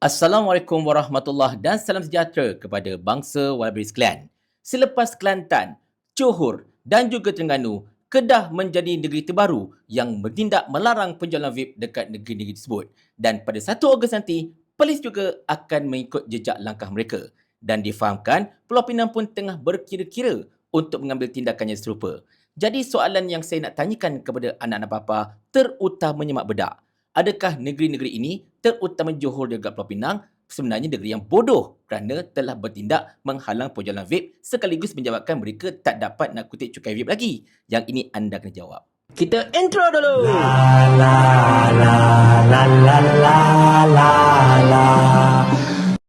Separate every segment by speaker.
Speaker 1: Assalamualaikum warahmatullahi dan salam sejahtera kepada bangsa Walabri sekalian. Selepas Kelantan, Johor dan juga Terengganu, Kedah menjadi negeri terbaru yang bertindak melarang penjualan vape dekat negeri-negeri tersebut. Dan pada 1 Ogos nanti, polis juga akan mengikut jejak langkah mereka. Dan difahamkan, Pulau Pinang pun tengah berkira-kira untuk mengambil tindakan yang serupa. Jadi soalan yang saya nak tanyakan kepada anak-anak bapa, terutamanya mak bedak. Adakah negeri-negeri ini, terutama Johor dan Pulau Pinang, sebenarnya negeri yang bodoh kerana telah bertindak menghalang penjualan vape sekaligus menyebabkan mereka tak dapat nak kutip cukai vape lagi? Yang ini anda kena jawab. Kita intro dulu.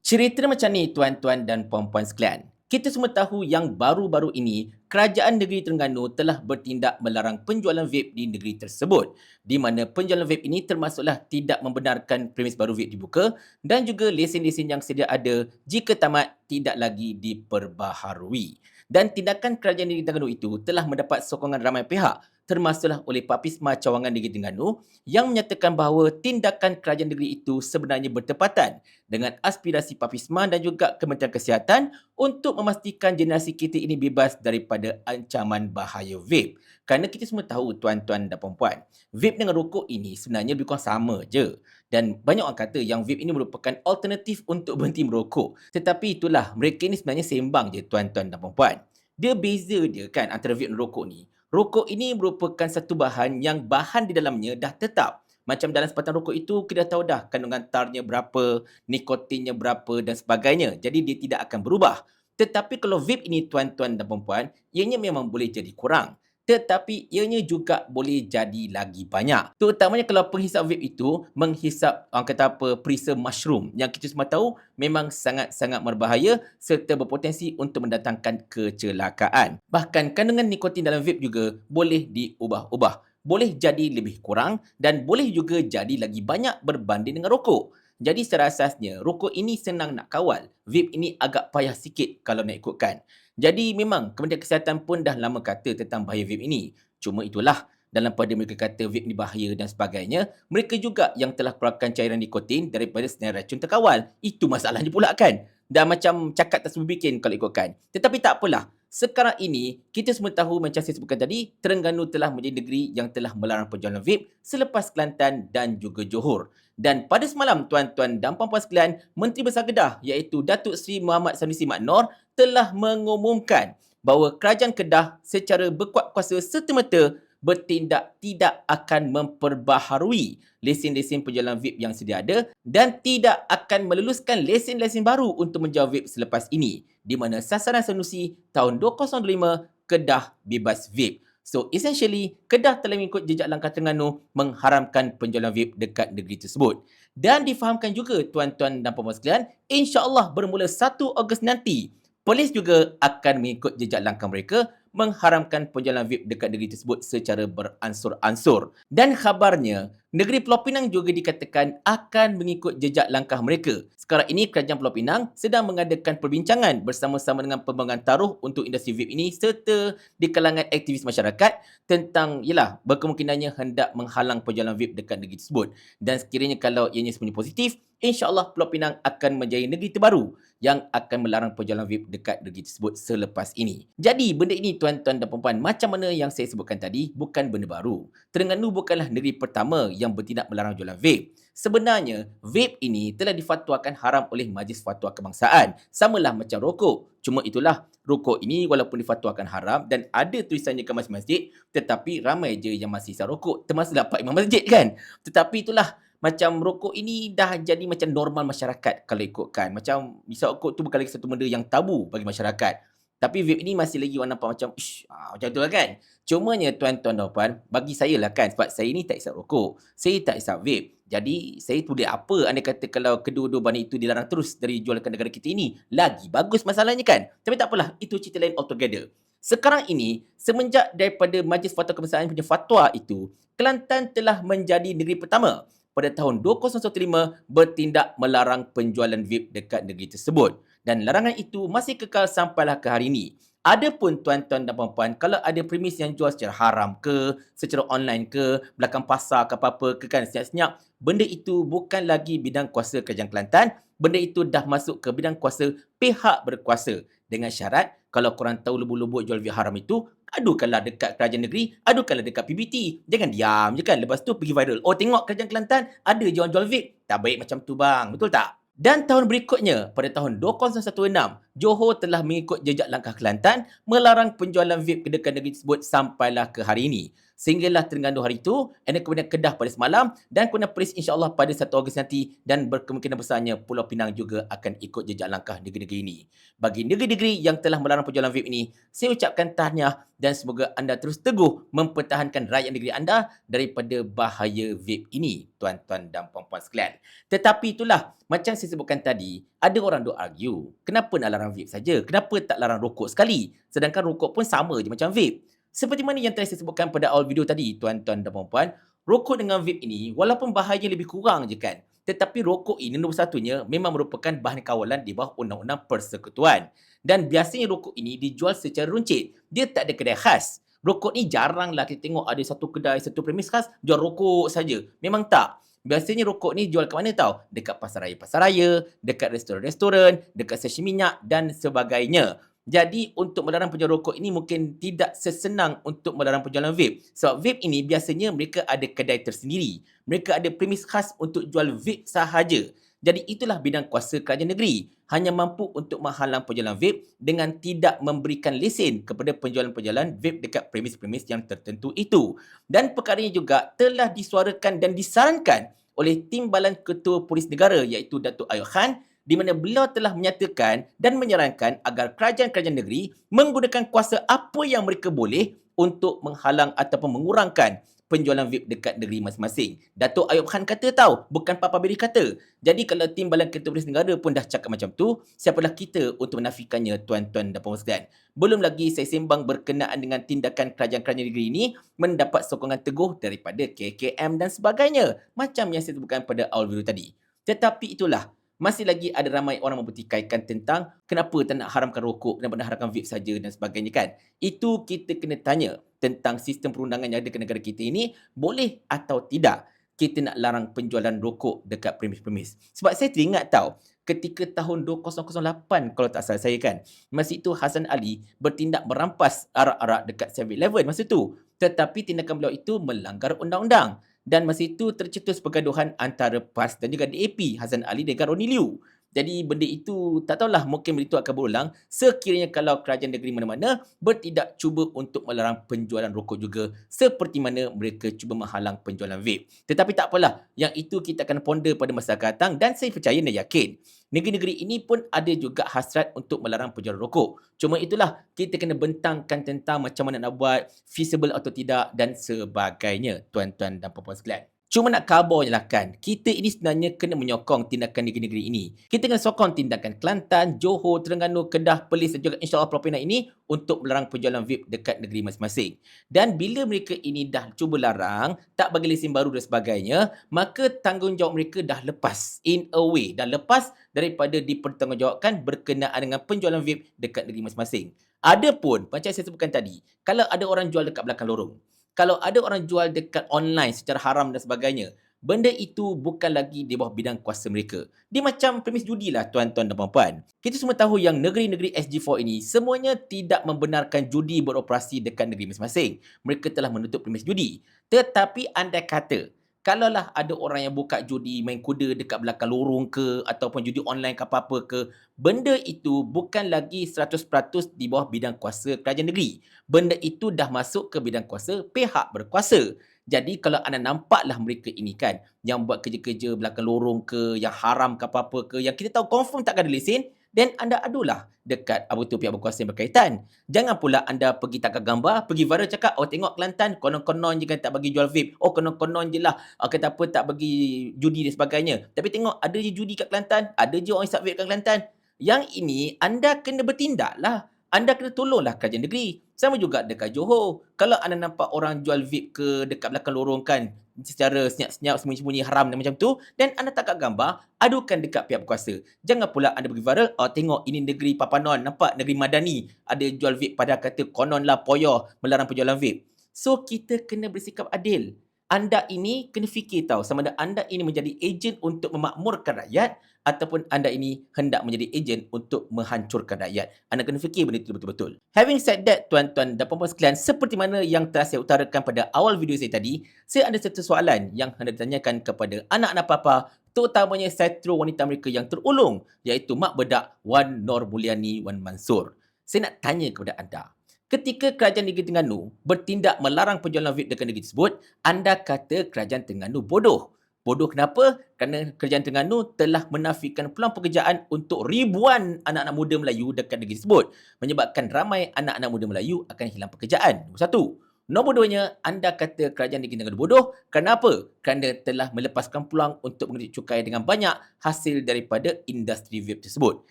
Speaker 1: Cerita macam ni tuan-tuan dan puan-puan sekalian. Kita semua tahu yang baru-baru ini kerajaan negeri Terengganu telah bertindak melarang penjualan vape di negeri tersebut di mana penjualan vape ini termasuklah tidak membenarkan premis baru vape dibuka dan juga lesen-lesen yang sedia ada jika tamat tidak lagi diperbaharui. Dan tindakan kerajaan negeri Terengganu itu telah mendapat sokongan ramai pihak termasuklah oleh Papisma Cawangan Negeri Terengganu yang menyatakan bahawa tindakan kerajaan negeri itu sebenarnya bertepatan dengan aspirasi Papisma dan juga Kementerian Kesihatan untuk memastikan generasi kita ini bebas daripada ancaman bahaya vape. Kerana kita semua tahu tuan-tuan dan puan-puan, vape dengan rokok ini sebenarnya lebih kurang sama je. Dan banyak orang kata yang vape ini merupakan alternatif untuk berhenti merokok. Tetapi itulah, mereka ini sebenarnya sembang je tuan-tuan dan puan-puan. Dia beza dia kan antara vape dan rokok ni. Rokok ini merupakan satu bahan yang bahan di dalamnya dah tetap. Macam dalam sepatan rokok itu, kita tahu dah kandungan tarnya berapa, nikotinnya berapa dan sebagainya. Jadi dia tidak akan berubah. Tetapi kalau vape ini tuan-tuan dan perempuan, ianya memang boleh jadi kurang tetapi ianya juga boleh jadi lagi banyak. Terutamanya kalau penghisap vape itu menghisap orang kata apa perisa mushroom yang kita semua tahu memang sangat-sangat berbahaya serta berpotensi untuk mendatangkan kecelakaan. Bahkan kandungan nikotin dalam vape juga boleh diubah-ubah. Boleh jadi lebih kurang dan boleh juga jadi lagi banyak berbanding dengan rokok. Jadi secara asasnya, rokok ini senang nak kawal. Vape ini agak payah sikit kalau nak ikutkan. Jadi memang Kementerian Kesihatan pun dah lama kata tentang bahaya vape ini. Cuma itulah dalam pada mereka kata vape ni bahaya dan sebagainya, mereka juga yang telah keluarkan cairan nikotin daripada senarai racun terkawal. Itu masalahnya pula kan. Dan macam cakap tak semua bikin kalau ikutkan. Tetapi tak apalah. Sekarang ini, kita semua tahu macam saya sebutkan tadi, Terengganu telah menjadi negeri yang telah melarang penjualan vape selepas Kelantan dan juga Johor. Dan pada semalam, tuan-tuan dan puan-puan sekalian, Menteri Besar Kedah iaitu Datuk Seri Muhammad Sanusi Mak Nor telah mengumumkan bahawa kerajaan Kedah secara berkuat kuasa serta-merta bertindak tidak akan memperbaharui lesen-lesen penjualan vape yang sedia ada dan tidak akan meluluskan lesen-lesen baru untuk menjual vape selepas ini di mana sasaran Sanusi tahun 2025 Kedah bebas vape. So essentially, Kedah telah mengikut jejak langkah Terengganu mengharamkan penjualan vape dekat negeri tersebut. Dan difahamkan juga tuan-tuan dan puan-puan sekalian, insya-Allah bermula 1 Ogos nanti, polis juga akan mengikut jejak langkah mereka mengharamkan penjualan vape dekat negeri tersebut secara beransur-ansur. Dan khabarnya, negeri Pulau Pinang juga dikatakan akan mengikut jejak langkah mereka. Sekarang ini, Kerajaan Pulau Pinang sedang mengadakan perbincangan bersama-sama dengan pembangunan taruh untuk industri vape ini serta di kalangan aktivis masyarakat tentang, yalah, berkemungkinannya hendak menghalang penjualan vape dekat negeri tersebut. Dan sekiranya kalau ianya semuanya positif, insyaAllah Pulau Pinang akan menjadi negeri terbaru yang akan melarang penjualan vape dekat negeri tersebut selepas ini. Jadi, benda ini tuan-tuan dan puan-puan, macam mana yang saya sebutkan tadi, bukan benda baru. Terengganu bukanlah negeri pertama yang bertindak melarang jualan vape. Sebenarnya, vape ini telah difatwakan haram oleh Majlis Fatwa Kebangsaan. Samalah macam rokok. Cuma itulah, rokok ini walaupun difatwakan haram dan ada tulisannya ke masjid-masjid, tetapi ramai je yang masih isap rokok. Termasuklah Pak Imam Masjid kan? Tetapi itulah, macam rokok ini dah jadi macam normal masyarakat kalau ikutkan. Macam isap rokok tu bukan lagi satu benda yang tabu bagi masyarakat. Tapi vape ni masih lagi orang nampak macam ish, ah, macam tu lah kan. Cumanya tuan-tuan dan puan, bagi saya lah kan sebab saya ni tak isap rokok. Saya tak isap vape. Jadi saya tu dia apa anda kata kalau kedua-dua barang itu dilarang terus dari jual ke negara kita ini. Lagi bagus masalahnya kan. Tapi tak apalah, itu cerita lain altogether. Sekarang ini, semenjak daripada Majlis Fatwa Kebangsaan punya fatwa itu, Kelantan telah menjadi negeri pertama pada tahun 2015 bertindak melarang penjualan vape dekat negeri tersebut dan larangan itu masih kekal sampailah ke hari ini. Adapun tuan-tuan dan puan-puan, kalau ada premis yang jual secara haram ke, secara online ke, belakang pasar ke apa-apa ke kan senyap-senyap, benda itu bukan lagi bidang kuasa kerajaan Kelantan, benda itu dah masuk ke bidang kuasa pihak berkuasa. Dengan syarat, kalau korang tahu lubuk-lubuk jual vape haram itu, adukanlah dekat kerajaan negeri, adukanlah dekat PBT. Jangan diam je kan, lepas tu pergi viral. Oh tengok kerajaan Kelantan, ada je orang jual vape. Tak baik macam tu bang, betul tak? Dan tahun berikutnya, pada tahun 2016, Johor telah mengikut jejak langkah Kelantan melarang penjualan vape ke dekat negeri tersebut sampailah ke hari ini. Sehinggalah Terengganu hari itu, dan kemudian Kedah pada semalam dan kemudian Perlis insyaAllah pada 1 Ogos nanti dan berkemungkinan besarnya Pulau Pinang juga akan ikut jejak langkah negeri-negeri ini. Bagi negeri-negeri yang telah melarang penjualan vape ini, saya ucapkan tahniah dan semoga anda terus teguh mempertahankan rakyat negeri anda daripada bahaya vape ini, tuan-tuan dan puan-puan sekalian. Tetapi itulah, macam saya sebutkan tadi, ada orang duk argue, kenapa nak larang vape saja? Kenapa tak larang rokok sekali? Sedangkan rokok pun sama je macam vape. Seperti mana yang telah saya sebutkan pada awal video tadi, tuan-tuan dan puan-puan, rokok dengan vape ini walaupun bahaya lebih kurang je kan. Tetapi rokok ini nombor satunya memang merupakan bahan kawalan di bawah Undang-Undang Persekutuan. Dan biasanya rokok ini dijual secara runcit. Dia tak ada kedai khas. Rokok ni jaranglah kita tengok ada satu kedai, satu premis khas jual rokok saja. Memang tak. Biasanya rokok ni jual ke mana tau? Dekat pasar raya-pasar raya, dekat restoran-restoran, dekat stesen minyak dan sebagainya. Jadi untuk melarang penjualan rokok ini mungkin tidak sesenang untuk melarang penjualan vape. Sebab vape ini biasanya mereka ada kedai tersendiri. Mereka ada premis khas untuk jual vape sahaja. Jadi itulah bidang kuasa kerajaan negeri. Hanya mampu untuk menghalang penjualan vape dengan tidak memberikan lesen kepada penjualan-penjualan vape dekat premis-premis yang tertentu itu. Dan perkara ini juga telah disuarakan dan disarankan oleh Timbalan Ketua Polis Negara iaitu Datuk Ayub Khan di mana beliau telah menyatakan dan menyarankan agar kerajaan-kerajaan negeri menggunakan kuasa apa yang mereka boleh untuk menghalang ataupun mengurangkan penjualan vape dekat negeri masing-masing. Datuk Ayub Khan kata tahu, bukan Papa Beri kata. Jadi kalau tim Badan Ketua Polis Negara pun dah cakap macam tu, siapalah kita untuk menafikannya tuan-tuan dan puan sekalian. Belum lagi saya sembang berkenaan dengan tindakan kerajaan-kerajaan negeri ini mendapat sokongan teguh daripada KKM dan sebagainya. Macam yang saya sebutkan pada awal video tadi. Tetapi itulah, masih lagi ada ramai orang mempertikaikan tentang kenapa tak nak haramkan rokok, kenapa nak haramkan vape saja dan sebagainya kan. Itu kita kena tanya tentang sistem perundangan yang ada ke negara kita ini, boleh atau tidak kita nak larang penjualan rokok dekat premis-premis. Sebab saya teringat tahu, ketika tahun 2008 kalau tak salah saya kan, masa itu Hasan Ali bertindak merampas arak-arak dekat 7-Eleven masa itu. Tetapi tindakan beliau itu melanggar undang-undang dan masa itu tercetus pergaduhan antara PAS dan juga DAP Hazan Ali dengan Roni Liu. Jadi benda itu tak tahulah mungkin benda itu akan berulang sekiranya kalau kerajaan negeri mana-mana bertindak cuba untuk melarang penjualan rokok juga seperti mana mereka cuba menghalang penjualan vape. Tetapi tak apalah, yang itu kita akan ponder pada masa akan datang dan saya percaya dan yakin negeri-negeri ini pun ada juga hasrat untuk melarang penjualan rokok. Cuma itulah kita kena bentangkan tentang macam mana nak buat, feasible atau tidak dan sebagainya tuan-tuan dan puan-puan sekalian. Cuma nak khabar je lah kan, kita ini sebenarnya kena menyokong tindakan negeri-negeri ini. Kita kena sokong tindakan Kelantan, Johor, Terengganu, Kedah, Perlis dan juga insyaAllah Pinang ini untuk melarang penjualan vape dekat negeri masing-masing. Dan bila mereka ini dah cuba larang, tak bagi lesen baru dan sebagainya, maka tanggungjawab mereka dah lepas. In a way, dah lepas daripada dipertanggungjawabkan berkenaan dengan penjualan vape dekat negeri masing-masing. Adapun, macam saya sebutkan tadi, kalau ada orang jual dekat belakang lorong, kalau ada orang jual dekat online secara haram dan sebagainya, benda itu bukan lagi di bawah bidang kuasa mereka. Dia macam premis judi lah tuan-tuan dan puan-puan. Kita semua tahu yang negeri-negeri SG4 ini semuanya tidak membenarkan judi beroperasi dekat negeri masing-masing. Mereka telah menutup premis judi. Tetapi anda kata, kalaulah ada orang yang buka judi main kuda dekat belakang lorong ke ataupun judi online ke apa-apa ke, benda itu bukan lagi 100% di bawah bidang kuasa kerajaan negeri. Benda itu dah masuk ke bidang kuasa pihak berkuasa. Jadi kalau anda nampaklah mereka ini kan yang buat kerja-kerja belakang lorong ke, yang haram ke apa-apa ke, yang kita tahu confirm takkan ada lesen, dan anda adulah dekat apa tu pihak berkuasa yang berkaitan. Jangan pula anda pergi tangkap gambar, pergi viral cakap, oh tengok Kelantan, konon-konon je kan tak bagi jual vape. Oh konon-konon je lah, oh, kata apa tak bagi judi dan sebagainya. Tapi tengok, ada je judi kat Kelantan, ada je orang isap vape kat Kelantan. Yang ini, anda kena bertindak lah. Anda kena tolonglah kerajaan negeri. Sama juga dekat Johor. Kalau anda nampak orang jual vape ke dekat belakang lorong kan, secara senyap-senyap, sembunyi-sembunyi haram dan macam tu, dan anda tak kat gambar, adukan dekat pihak berkuasa. Jangan pula anda pergi viral, oh tengok ini negeri Papanon, nampak negeri Madani, ada jual vape pada kata konon lah poyo melarang penjualan vape. So, kita kena bersikap adil anda ini kena fikir tahu sama ada anda ini menjadi ejen untuk memakmurkan rakyat ataupun anda ini hendak menjadi ejen untuk menghancurkan rakyat. Anda kena fikir benda itu betul-betul. Having said that, tuan-tuan dan puan-puan sekalian, seperti mana yang telah saya utarakan pada awal video saya tadi, saya ada satu soalan yang hendak ditanyakan kepada anak-anak papa, terutamanya setro wanita mereka yang terulung, iaitu mak bedak Wan Nor Mulyani Wan Mansur. Saya nak tanya kepada anda, Ketika kerajaan negeri Terengganu bertindak melarang penjualan vape dekat negeri tersebut, anda kata kerajaan Terengganu bodoh. Bodoh kenapa? Kerana kerajaan Terengganu telah menafikan peluang pekerjaan untuk ribuan anak-anak muda Melayu dekat negeri tersebut. Menyebabkan ramai anak-anak muda Melayu akan hilang pekerjaan. Nombor satu. Nombor duanya, anda kata kerajaan negeri Terengganu bodoh. Kenapa? Kerana telah melepaskan peluang untuk mengerik cukai dengan banyak hasil daripada industri vape tersebut.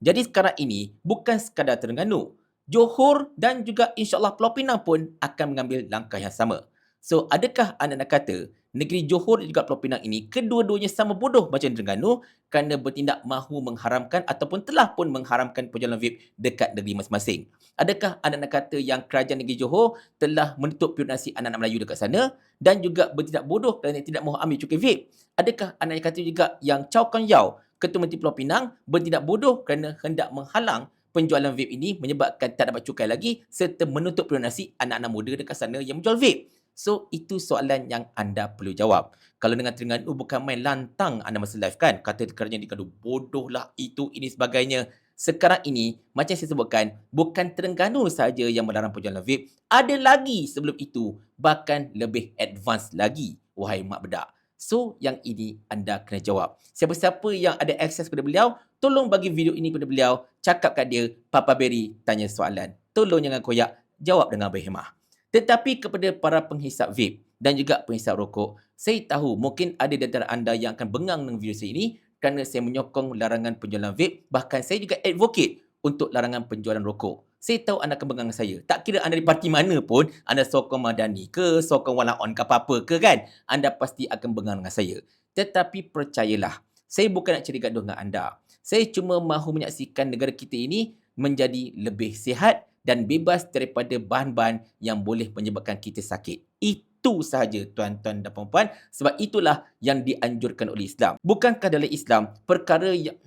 Speaker 1: Jadi sekarang ini, bukan sekadar Terengganu. Johor dan juga insyaAllah Pulau Pinang pun akan mengambil langkah yang sama. So, adakah anda nak kata negeri Johor dan juga Pulau Pinang ini kedua-duanya sama bodoh macam Terengganu kerana bertindak mahu mengharamkan ataupun telah pun mengharamkan penjualan vape dekat negeri masing-masing? Adakah anda nak kata yang kerajaan negeri Johor telah menutup pirinasi anak-anak Melayu dekat sana dan juga bertindak bodoh kerana tidak mahu ambil cukai vape? Adakah anda nak kata juga yang Chow Kang Yao, Ketua Menteri Pulau Pinang bertindak bodoh kerana hendak menghalang penjualan vape ini menyebabkan tak dapat cukai lagi serta menutup peluang anak-anak muda dekat sana yang menjual vape. So, itu soalan yang anda perlu jawab. Kalau dengan Terengganu bukan main lantang anda masa live kan, kata kerajaan di Terengganu bodoh lah itu, ini sebagainya. Sekarang ini, macam saya sebutkan, bukan Terengganu saja yang melarang penjualan vape. Ada lagi sebelum itu, bahkan lebih advance lagi, wahai mak bedak. So, yang ini anda kena jawab. Siapa-siapa yang ada akses kepada beliau, tolong bagi video ini kepada beliau, cakap kat dia, Papa Berry tanya soalan. Tolong jangan koyak, jawab dengan berhemah. Tetapi kepada para penghisap vape dan juga penghisap rokok, saya tahu mungkin ada di antara anda yang akan bengang dengan video saya ini kerana saya menyokong larangan penjualan vape, bahkan saya juga advocate untuk larangan penjualan rokok. Saya tahu anda akan bengang saya. Tak kira anda di parti mana pun, anda sokong Madani ke, sokong Wala On ke apa-apa ke kan, anda pasti akan bengang dengan saya. Tetapi percayalah, saya bukan nak cari gaduh dengan anda. Saya cuma mahu menyaksikan negara kita ini menjadi lebih sihat dan bebas daripada bahan-bahan yang boleh menyebabkan kita sakit. Itu sahaja tuan-tuan dan puan-puan sebab itulah yang dianjurkan oleh Islam. Bukankah dalam Islam perkara yang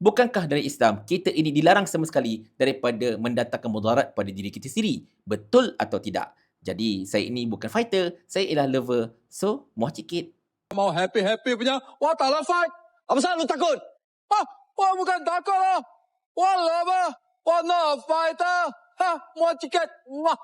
Speaker 1: Bukankah dari Islam kita ini dilarang sama sekali daripada mendatangkan mudarat pada diri kita sendiri? Betul atau tidak? Jadi saya ini bukan fighter, saya ialah lover. So, muah cikit.
Speaker 2: Mau happy-happy punya, wah tak lah fight. Apa salah lu takut? Ah, Wah bukan takut lah. Wah lama. Wah no fighter. Ha, mau tiket. Wah.